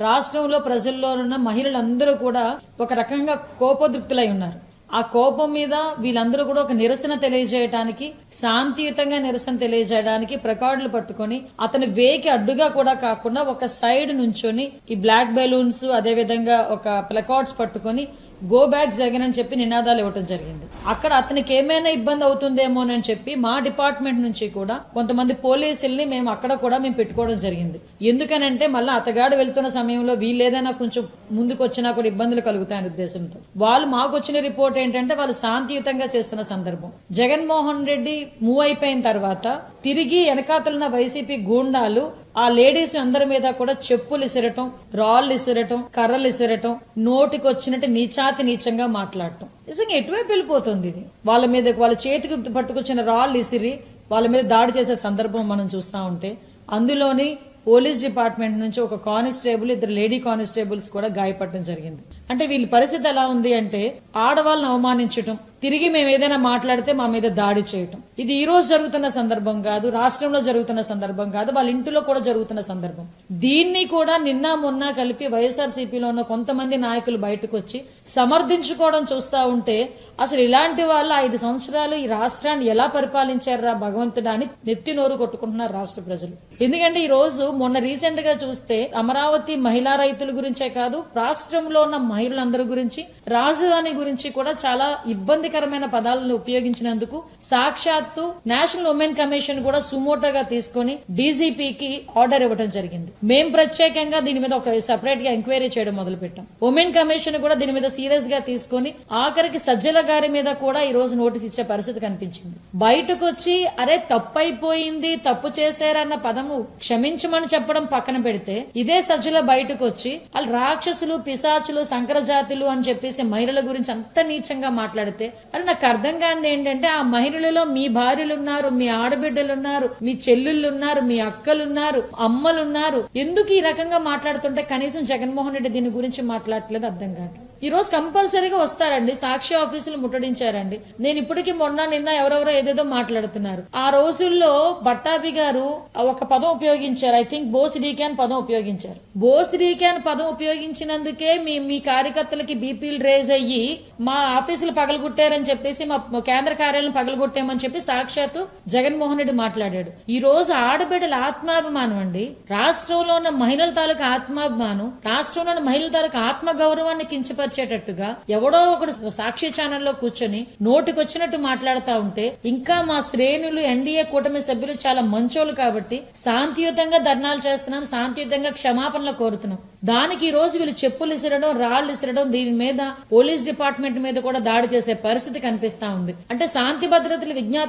రాష్ట్రంలో ప్రజల్లో ఉన్న మహిళలందరూ కూడా ఒక రకంగా కోపదృప్తులై ఉన్నారు. ఆ కోపం మీద వీళ్ళందరూ కూడా ఒక నిరసన తెలియజేయడానికి శాంతియుతంగా నిరసన తెలియజేయడానికి ప్రకార్డులు పట్టుకొని అతని వేకి అడ్డుగా కూడా కాకుండా ఒక సైడ్ నుంచొని ఈ బ్లాక్ బెలూన్స్ అదే విధంగా ఒక ప్లకార్డ్స్ పట్టుకొని గో బ్యాక్ జగన్ అని చెప్పి నినాదాలు ఇవ్వటం జరిగింది. అక్కడ అతనికి ఏమైనా ఇబ్బంది అవుతుందేమోనని చెప్పి మా డిపార్ట్మెంట్ నుంచి కూడా కొంతమంది పోలీసుల్ని మేము అక్కడ కూడా మేము పెట్టుకోవడం జరిగింది. ఎందుకనంటే మళ్ళీ అతగాడు వెళ్తున్న సమయంలో వీళ్ళు ఏదైనా కొంచెం ముందుకు వచ్చినా కూడా ఇబ్బందులు కలుగుతాయని ఉద్దేశంతో. వాళ్ళు మాకు వచ్చిన రిపోర్ట్ ఏంటంటే వాళ్ళు శాంతియుతంగా చేస్తున్న సందర్భం. జగన్మోహన్ రెడ్డి మూవ్ అయిపోయిన తర్వాత తిరిగి వెనకాతలున్న వైసీపీ గూండాలు ఆ లేడీస్ అందరి మీద కూడా చెప్పులు ఇసిరటం రాళ్ళు ఇసిరటం కర్రలు ఇసిరటం నోటికి వచ్చినట్టు నీచాతి నీచంగా మాట్లాడటం. నిజంగా ఎటువైపు వెళ్ళిపోతుంది ఇది? వాళ్ళ మీద వాళ్ళ చేతికి పట్టుకొచ్చిన రాళ్ళు ఇసిరి వాళ్ళ మీద దాడి చేసే సందర్భం మనం చూస్తా ఉంటే అందులోని పోలీస్ డిపార్ట్మెంట్ నుంచి ఒక కానిస్టేబుల్ ఇద్దరు లేడీ కానిస్టేబుల్స్ కూడా గాయపడటం జరిగింది. అంటే వీళ్ళ పరిస్థితి ఎలా ఉంది అంటే ఆడవాళ్ళని అవమానించటం తిరిగి మేము ఏదైనా మాట్లాడితే మా మీద దాడి చేయటం. ఇది ఈ రోజు జరుగుతున్న సందర్భం కాదు రాష్ట్రంలో జరుగుతున్న సందర్భం కాదు వాళ్ళ ఇంటిలో కూడా జరుగుతున్న సందర్భం. దీన్ని కూడా నిన్న మొన్న కలిపి వైఎస్ఆర్సీపీలో ఉన్న కొంతమంది నాయకులు బయటకు వచ్చి సమర్థించుకోవడం చూస్తా ఉంటే అసలు ఇలాంటి వాళ్ళు ఐదు సంవత్సరాలు ఈ రాష్ట్రాన్ని ఎలా పరిపాలించారా భగవంతుడా అని నెత్తి నోరు కొట్టుకుంటున్నారు రాష్ట్ర ప్రజలు. ఎందుకంటే ఈ రోజు మొన్న రీసెంట్గా చూస్తే అమరావతి మహిళా రైతుల గురించే కాదు రాష్ట్రంలో ఉన్న మహిళలందరి గురించి రాజధాని గురించి కూడా చాలా ఇబ్బంది ఇబ్బందికరమైన పదాలను ఉపయోగించినందుకు సాక్షాత్తు నేషనల్ ఉమెన్ కమిషన్ కూడా సుమోటోగా తీసుకొని డీజీపీకి ఆర్డర్ ఇవ్వడం జరిగింది. మేం ప్రత్యేకంగా దీని మీద ఒక సెపరేట్గా ఎంక్వైరీ చేయడం మొదలు పెట్టాం ఉమెన్ కమిషన్ కూడా దీని మీద సీరియస్గా తీసుకొని ఆఖరికి సజ్జల గారి మీద కూడా ఈ రోజు నోటీస్ ఇచ్చే పరిస్థితి కనిపించింది. బయటకు వచ్చి అరే తప్పు అయిపోయింది తప్పు చేశారన్న పదము క్షమించమని చెప్పడం పక్కన పెడితే ఇదే సజ్జల బయటకు వచ్చి వాళ్ళు రాక్షసులు పిశాచులు సంకరజాతులు అని చెప్పేసి మహిళల గురించి అంత నీచంగా మాట్లాడితే అని నాకు అర్థం కానిది ఏంటంటే ఆ మహిళలలో మీ భార్యలు ఉన్నారు మీ ఆడబిడ్డలు ఉన్నారు మీ చెల్లుళ్ళు ఉన్నారు మీ అక్కలున్నారు అమ్మలున్నారు. ఎందుకు ఈ రకంగా మాట్లాడుతుంటే కనీసం జగన్మోహన్ రెడ్డి దీని గురించి మాట్లాడట్లేదు అర్థం కావట్లేదు. ఈ రోజు కంపల్సరీగా వస్తారండి. సాక్షి ఆఫీసులు ముట్టడించారండి. నేను ఇప్పటికీ మొన్న నిన్న ఎవరెవరో ఏదేదో మాట్లాడుతున్నారు. ఆ రోజుల్లో బట్టాభి గారు ఒక పదం ఉపయోగించారు. ఐ థింక్ బోస్ డీకాన్ పదం ఉపయోగించారు. బోస్ డీకాన్ పదం ఉపయోగించినందుకే మీ మీ కార్యకర్తలకి బీపీలు రేజ్ అయ్యి మా ఆఫీసులు పగలగొట్టారని చెప్పేసి మా కేంద్ర కార్యాలయం పగలగొట్టామని చెప్పి సాక్షాత్తు జగన్మోహన్ రెడ్డి మాట్లాడాడు. ఈ రోజు ఆడబిడ్డల ఆత్మాభిమానం అండి. రాష్ట్రంలో ఉన్న మహిళల తాలూకు ఆత్మాభిమానం రాష్ట్రంలో ఉన్న మహిళల తాలూకు ఆత్మ గౌరవాన్ని కించపరిచేటట్టుగా ఎవడో ఒకడు సాక్షి ఛానల్లో కూర్చొని నోటికొచ్చినట్టు మాట్లాడుతా ఉంటే ఇంకా మా శ్రేణులు ఎన్డీఏ కూటమి సభ్యులు చాలా మంచోళ్ళు కాబట్టి శాంతియుతంగా ధర్నాలు చేస్తున్నాం శాంతియుతంగా క్షమాపణలు కోరుతున్నాం. దానికి ఈ రోజు వీళ్ళు చెప్పులు ఇసిరడం రాళ్ళు ఇసిరడం దీని మీద పోలీస్ డిపార్ట్మెంట్ మీద కూడా దాడి చేసే పరిస్థితి కనిపిస్తా ఉంది. అంటే శాంతి భద్రతలు విజ్ఞా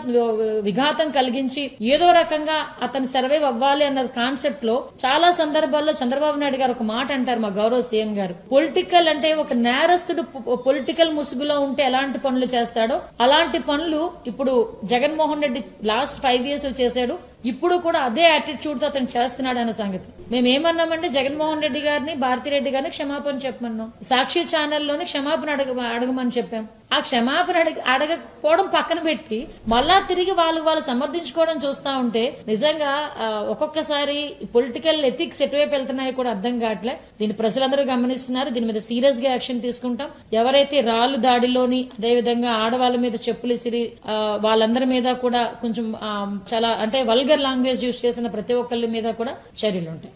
విఘాతం కలిగించి ఏదో రకంగా అతను సర్వైవ్ అవ్వాలి అన్న కాన్సెప్ట్లో చాలా సందర్భాల్లో చంద్రబాబు నాయుడు గారు ఒక మాట అంటారు మా గౌరవ సీఎం గారు. పొలిటికల్ అంటే ఒక నేరస్తుడు పొలిటికల్ ముసుగులో ఉంటే ఎలాంటి పనులు చేస్తాడో అలాంటి పనులు ఇప్పుడు Jaganmohan Reddy last five years చేశాడు. ఇప్పుడు కూడా అదే యాటిట్యూడ్తో అతను చేస్తున్నాడు అన్న సంగతి. మేము ఏమన్నామంటే జగన్మోహన్ రెడ్డి గారిని భారతిరెడ్డి గారిని క్షమాపణ చెప్పమన్నాం. సాక్షి ఛానల్లోని క్షమాపణ అడగ అడగమని చెప్పాం. ఆ క్షమాపణ అడగ అడగకపోవడం పక్కన పెట్టి మళ్ళా తిరిగి వాళ్ళు వాళ్ళు సమర్థించుకోవడం చూస్తా ఉంటే నిజంగా ఒక్కొక్కసారి పొలిటికల్ ఎథిక్స్ ఎటువైపు వెళ్తున్నాయో కూడా అర్థం కావట్లే. దీన్ని ప్రజలందరూ గమనిస్తున్నారు. దీని మీద సీరియస్గా యాక్షన్ తీసుకుంటాం. ఎవరైతే రాళ్ళు దాడిలోని అదేవిధంగా ఆడవాళ్ళ మీద చెప్పులు ఇసిరి వాళ్ళందరి మీద కూడా కొంచెం చాలా అంటే వల్గర్ లాంగ్వేజ్ యూజ్ చేసిన ప్రతి ఒక్కళ్ళ మీద కూడా చర్యలు ఉంటాయి